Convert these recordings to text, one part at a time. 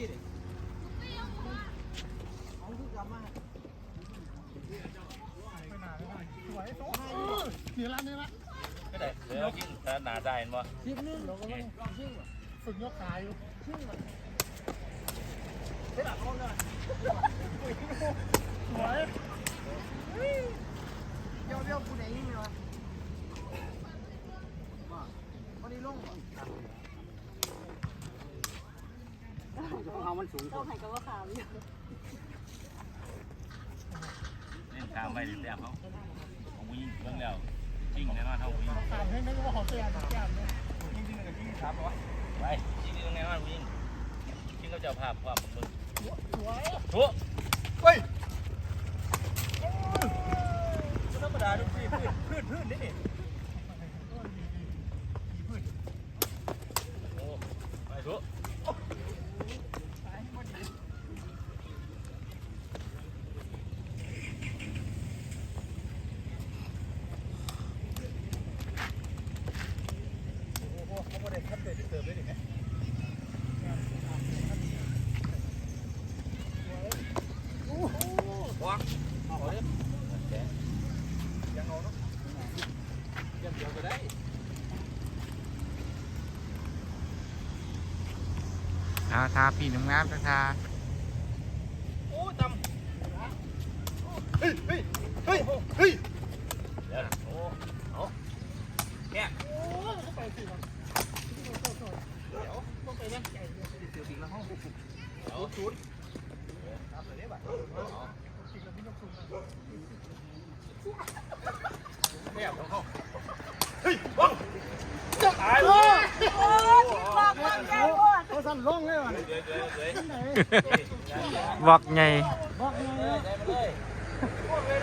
พี่ดิเอาคือกลับมาไม่นานไม่นานสวยโต๊ะนี่ละนี่ละไม่ได้เดี๋ยวกินถ้าหนาได้เห็นบ่สิบนึงเราก็ต้องชิ่งว่ะฝึกยกขาอยู่ชิ่งว่ะเฮ้ยหลับคนเลยสวยเดี๋ยวเดี๋ยวกูไหนยิงเลยวะวันนี้ลง เขามันสูงต้องให้กับว่าขาวอยู่เล่นกลางไปเล่นแต้มเขาของผู้หญิงเบิ่งแล้วจริงแน่นอนเท่าผู้หญิงตามให้นึกว่าเขาเตียนแก้มเลยจริงจริงกับจริงครับวะไปจริงจริงแน่นอนผู้หญิงจริงเขาจะเอาภาพความมึงสวยทุกเฮ้ย ธรรมดาทุกทีพื้นพื้นนี่นี่ โอ้ไปทุก โอ้โหเขาไม่ได้คัดเตะเติมได้ดิแม่ วางเอาเลย ยังเอาเนาะ ยังเดียวก็ได้ ทาพี่น้ำงามทาทา โอ้จ เฮ้ยเฮ้ยเฮ้ยเฮ้ยำเดี๋ยวนะโอ้เอาเนี่ย โอ้ยก็ไปสิมันเดี๋ยวต้องไปนั่งใจเดียว เสียวปีกละห้อง เอาชุดครับเลยบ่ จริงแล้วพี่ต้องสูง เนี่ยของเขา ตายเลย โอ้ยบอกว่าแก้วโคตร เขาสั่นลงเลยว่ะ เดี๋ยวเดี๋ยวเดี๋ยว ที่ไหน บอกไงกได้มาเลย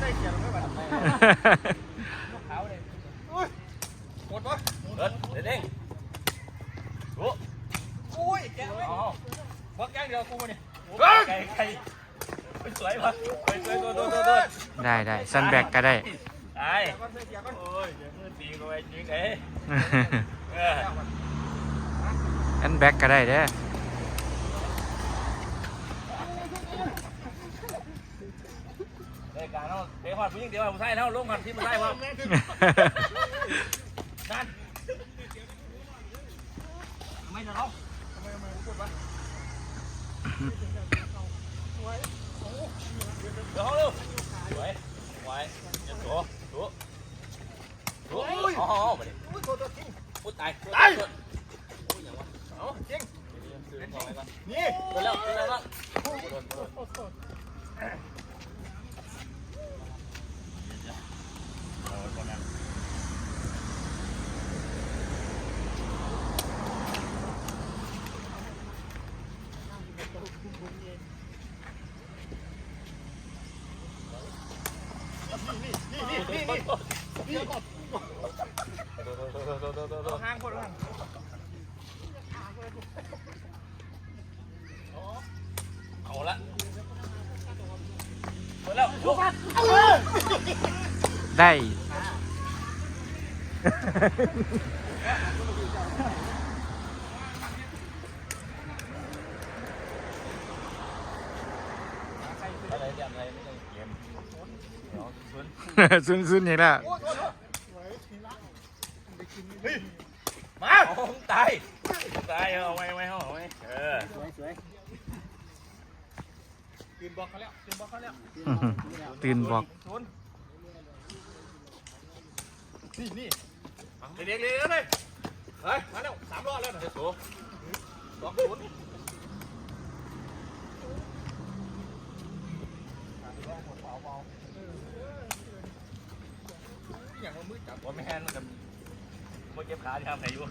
ได้เขียนไม่บัดเขาเลยกดวะเดินเดี๋ยวเด้งโอ้อุ้ยแกไม่เอาบักแกงเดียวกูเนี่ยไก่ไก่สวยปะสวยสวยตัวตัวตัวได้ได้ซันแบกก็ได้ไอ้โอ้ยมือตีกูไอ้จริงเอ้ยอันแบกก็ได้เด้อ เฮ้ยการเอาเดี๋ยว หอดผู้หญิงเดี๋ยวผู้ชายเท่าลงกันที่ผู้ชายว่านั่นไม่จะเอาเดี๋ยวเขาเร็วสวยสวยจะตัวตัวตัวอ๋อมาดิอุ้ยตัวตัวจริงพูดตายตายโอ้ยอย่างวะเอาจริงซื้อของไปก่อนนี่โดนแล้วโดนแล้ว โคตรสด เออคนนั้น นี่นี่นี่นี่นี่ เอาห้างคนละห้างเอาละหมดแล้วลุกได้อะไรเรื่องอะไรไม่ต้องเกมเดี๋ยวซุนซุนซุนนี่ละ โอ้ยโอ้ย สวยทีละไปกินนี่ มาตายตายเอาไว้ไว้เอาไว้เออสวยสวยยืนบอกเขาแล้วยืนบอกเขาแล้วอื้อหือตื่นบอกศูนย์นี่นี่เด็กๆเลยเลยเฮ้ยมาแล้วสามรอบแล้วนะเจ้าโสสองศูนย์อย่างว่ามือจับผมไม่แฮนมันกั บมันเจ็บขาที่ทำไหนอยู่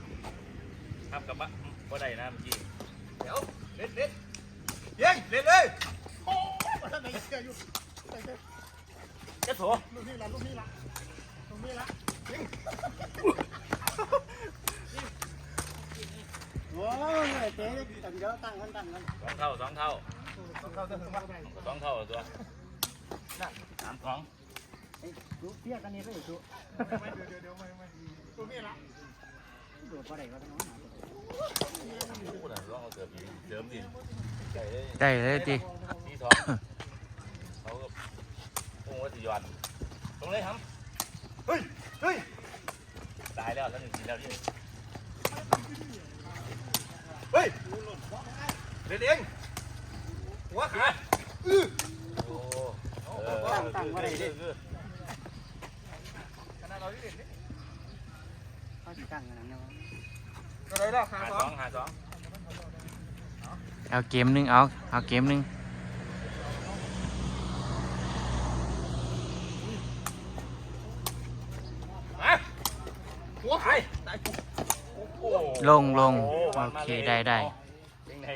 ทำกับมะก็ได้นะเมื่อกี้เดี๋ยวเล็ดเล็ดยิงเล็ดเลยโอ้ยมาทางไหนเกี่ยวอยู่ใส่เสื้อเจ้าโสลูกนี่ละลูกนี่ละลูกนี่ละโอ้ยเจ๊ตั้งเยอะตั้งกันตั้งกันสองเท่าสองเท่าต้องเข้าเส้นว่าสองเท่าตัวสามสองดูเพี้ยกันนี่เลยดูไม่เดี๋ยวเดี๋ยวเดี๋ยวไม่ไม่ลูกนี่ละดูอะ ได้เลยได้เลยติที่สองเขาก็พุ่งว่าสิยอนตรงเลยครับเฮ้ยเฮ้ยตายแล้วท่านหนึ่งทีแล้วนี่เฮ้ยเด็ดเองหัวขาอื้อโอ้เออตั้งๆบ่ได้ดิขนาดเราที่เด็ดนี่ เขาสิตั้งกันนะก็เลยแล้วขาหาสสอองงหาสองเอาเกมหนึงเอาเอาเกมหนึงมาหัวหายตายโอ้ลงลงโอ้โอวันมาเคลยได้ได้ยังไง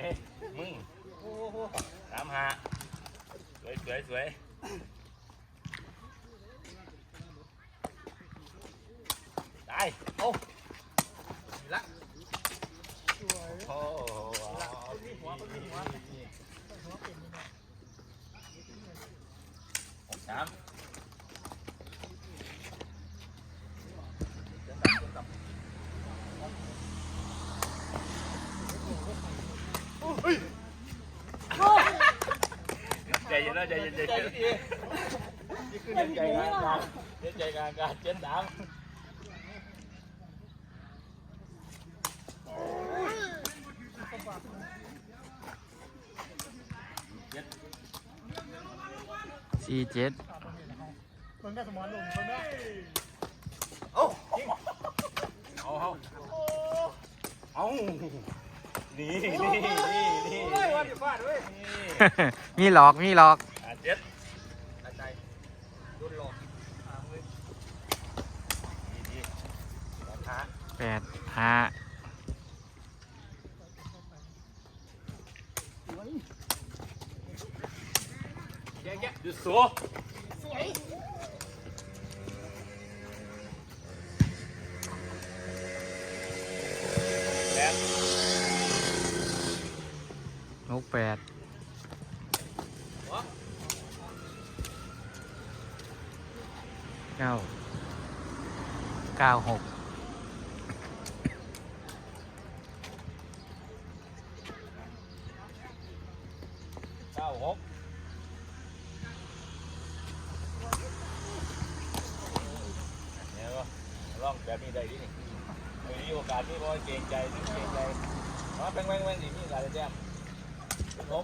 มึงโอ้โหสามหาสวยสวยสวยตายโอ้ นี่ละสวย โหหกสาม เฮ้ย ใจเย็นนะใจเย็นใจใจเย็นดีนี่คือเย็นใจกลางกลางเย็นใจกลางกลางเจ็ดสามสี่เจ็ดคนได้สมอนลงคนได้เอ้ายิงเอาเอาเอา นี่นี่นี่นี่เฮ้ยว่าดิฟาดเว้ยมีหลอกมีหลอกอะเจ็ดตาใจโดนหลอกถามเลยดีดีสองขาแปดห้าแย่แย่หยุดสัวสวย แปดเก้าเก้าหกเก้าหกเนี่ยก็ลองแบบนี้ได้ดิไม่มีโอกาสที่บอยเก่งใจนี่เก่งใจมาแป้งแป้งแป้งดิมีโอกาสจะแจ้ม หก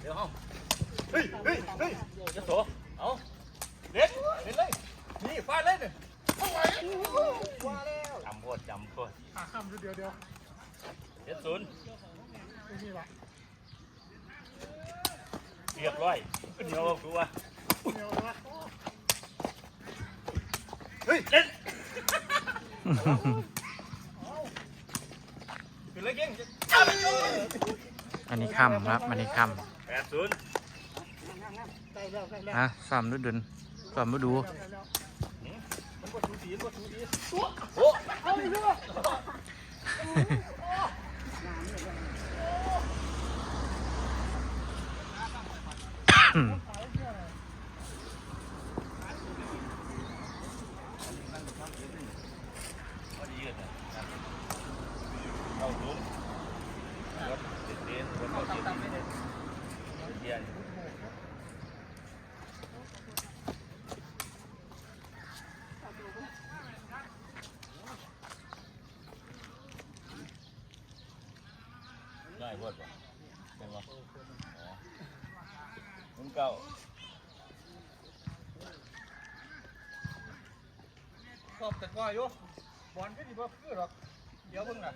เดี๋ยวเอาเฮ้ยเฮ้ยเฮ้ยจะโถเอาเด็ดเด็ดเลยนี่ฟาดเลยเนี่ยเอาไว้าแล้วจำโคตรจำโคตรขาคำเดียวเดียวเจ็ดศูนย์ไม่มีละเรียบร้อยเดี๋ยวกูว่าเดียวเลยวะเฮ้ยเล่นเป็นไรเก่ง อันนี้คำครับ อันนี้คแปดศูนย์ใกล้แล้วใกล้แล้วำอะซ้อมดูดุนซ้อมดูดู มันก็สูสีมันก็สูสี โอ้ เอาอีกแล้ว พอดีกันนะเข้าศูนย์รถติดเตียนรถเข้าเตียนเตียนง่ายพอดป่ะเป็นป่ะอ๋อมึง เก่าชอบแต่ว่าอยู่บอลก็ดีบ่คือหรอก เดี๋ยวเพิ่งน่ะ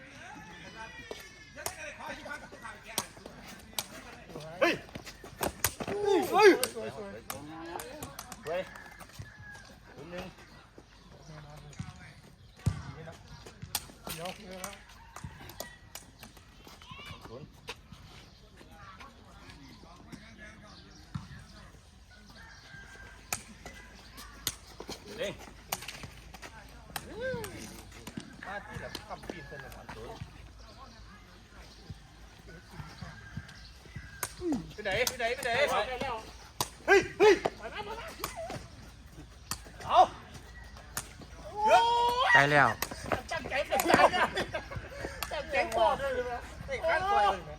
เฮ้ยเฮ้ยสวยสวยเว้ยคนหนึ่งเดี๋ยวเดี๋ยว ศูนย์เด้ง มาที่แบบขับปีนเส้นเลยครับ ศูนย์ ไปไหนไปไหนเฮ้ยเฮ้ยเอาใกล้แล้วจังใจเป็นใจนะจังใจปอดเลยใช่ไหมไอ้ข้างปล่อยเลยไหม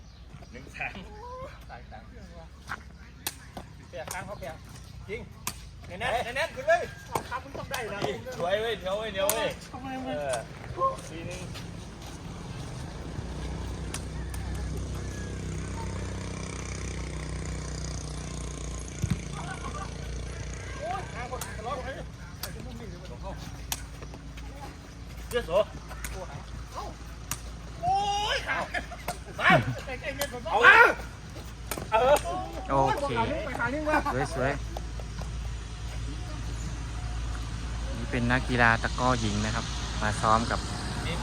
ทางเปียกข้างเขาเปียกจริงแน่นๆแน่นขึ้นเลยครับมึงต้องได้นะสวยเว้ยเหนียวเว้ยเหนียวเว้ยทำไมเอมันอทีนึง ข้างคนทะเลาะกันเลย เจ้าโสโอ้ยขาไอ้ไอ้เงินผมเอาเออโอเคสวยสวยนี่เป็นนักกีฬาตะก้อหญิงนะครับ มาซ้อมกับ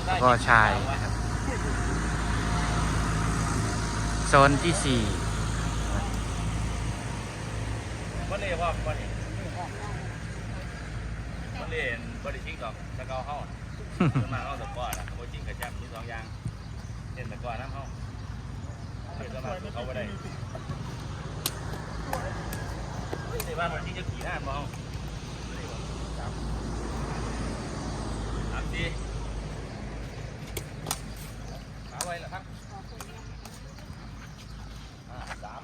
ตะก้อชายนะครับโซนที่สี่มันเรียกว่ามันนี่มันเรียนบริจิงดอกตะเกาเข้าขึ้น มาเข้าตะก้อนะบริจิงกับแชมป์มีสองอย่างเล่นตะก้อน้ำเข้าเล่นสมาธิเขาไม่ได้ในบ้านมันที่จะขี่หน้ามองสามสี่หาไว้เหรอครับอ่าสาม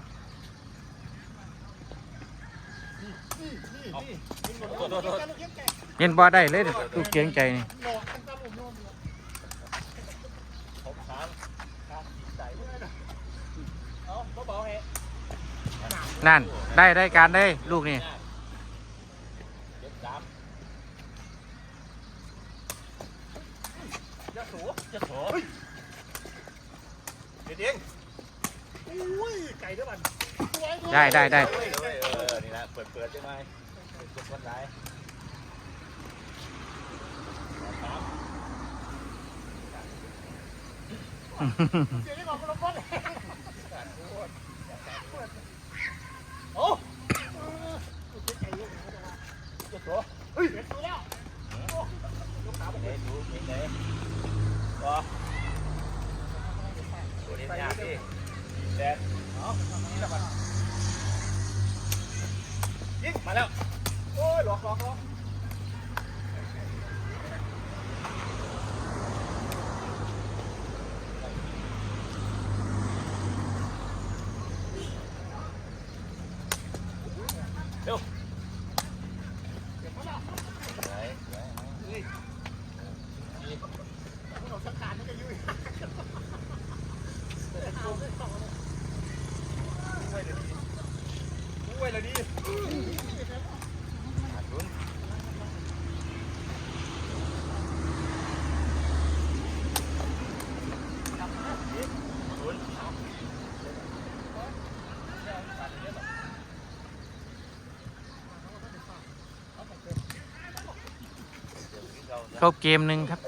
เอาโทษโทษโทษเย็นบอได้เลยตู้เกรงใจนี่ครับผมโยม ผมสามการดีใจ เอาเบาๆให้ นั่น ได้ได้การได้ลูกนี่จ็ดสามยาสูเจ็ดเด็ดเองอุ้ยไก่ด้วยมันได้ได้ได้นี่นะเปิดเปิดใช่ไหมกดวันไหนเดี๋ยวนี้บอกมันลงก้น โอ้ เจ็ดโถ เฮ้ยเสียตัวแล้ว เฮ้ยดูเห็นไหนก็ตัวนี้ยากดิแดด นี่ละ มันยิงมาแล้ว โอ้ยหลอกหลอกหลอก เร็วไหนไหน เราสังการนี่ก็ยุ่ย ช่วยเลยดิลุ้นลุ้นครบเกมหนึ่งครับ